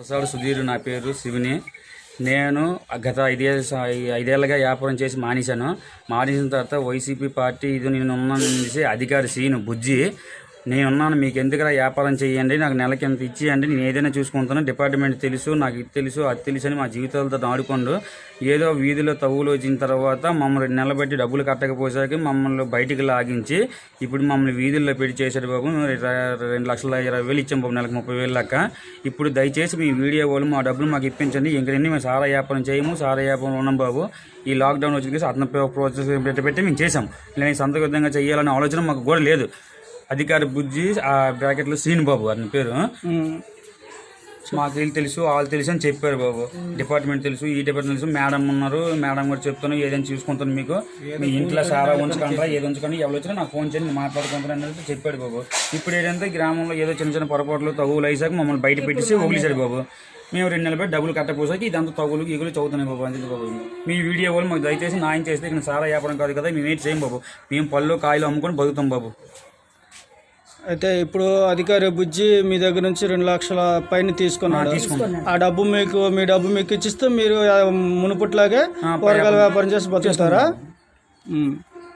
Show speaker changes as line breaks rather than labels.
ప్రసాద్ సుధీర్ నా పేరు శివుని. నేను గత ఐదే ఐదేళ్ళగా వ్యాపారం చేసి మానేశాను. మానేసిన తర్వాత వైసీపీ పార్టీ ఇది నేను ఉన్నాను అనేసి అధికారి సీను బుజ్జి నేనున్నాను మీకు ఎందుకురా వ్యాపారం చేయండి నాకు నెలకి ఎంత ఇచ్చేయండి నేను ఏదైనా చూసుకుంటాను డిపార్ట్మెంట్ తెలుసు నాకు ఇది తెలుసు అది తెలుసు అని మా జీవితాలతో ఆడుకోండు. ఏదో వీధిలో తవ్వులు వచ్చిన తర్వాత మమ్మల్ని నిలబెట్టి డబ్బులు కట్టకపోయేసరికి మమ్మల్ని బయటికి లాగించి ఇప్పుడు మమ్మల్ని వీధుల్లో పెట్టి చేశాడు బాబు రెండు లక్షల ఇరవై వేలు ఇచ్చాం బాబు నెలకు ముప్పై వేలు లెక్క. ఇప్పుడు దయచేసి మీ వీడియో వాళ్ళు మా డబ్బులు మాకు ఇప్పించండి ఇంక మేము సారా వ్యాపారం చేయము సారా వ్యాపారం ఉన్నాం బాబు. ఈ లాక్డౌన్ వచ్చిన అతను ప్రోసెస్ పెట్టి పెట్టి మేము చేసాం నేను సంతకృతంగా విధంగా చేయాలనే ఆలోచన మాకు కూడా లేదు. అధికారి బుజ్జి ఆ బ్రాకెట్లో శ్రీను బాబు అతని పేరు మాకు వీళ్ళు తెలుసు వాళ్ళు తెలుసు అని చెప్పారు బాబు. డిపార్ట్మెంట్ తెలుసు ఈ డిపార్ట్మెంట్ తెలుసు. మేడం ఉన్నారు మేడం కూడా చెప్తాను ఏదైనా చూసుకుంటాను మీకు. మీ ఇంట్లో సారా ఉంచకుండా ఏది ఉంచకండి ఎవరు వచ్చినా నాకు ఫోన్ చేయండి మాట్లాడుకుంటాను అనేది చెప్పాడు బాబు. ఇప్పుడు ఏంటంటే గ్రామంలో ఏదో చిన్న చిన్న పొరపాట్లు తగులు వేసాక మమ్మల్ని బయట పెట్టేసి వదిలేశాడు బాబు. మేము రెండు నెలలు పెట్టి డబ్బులు కట్టపోసాకి ఇదంతా తగులు ఈగులు చదువుతున్నాయి బాబు అంతే బాబు. మీ వీడియో వాళ్ళు మాకు దయచేసి న్యాయం చేస్తే ఇక్కడ సారా వ్యాపారం కాదు కదా మేము ఏంటి చేయం బాబు. మేము పళ్ళు కాయలు అమ్ముకొని బతుకుతాం బాబు.
అయితే ఇప్పుడు అధికారి బుజ్జి మీ దగ్గర నుంచి రెండు లక్షల పైన తీసుకున్నాడు. ఆ డబ్బు మీకు మీ డబ్బు మీకు ఇచ్చిస్తే మీరు మునుపట్లాగే కూరగాయల వ్యాపారం చేసి బతుకుతారా.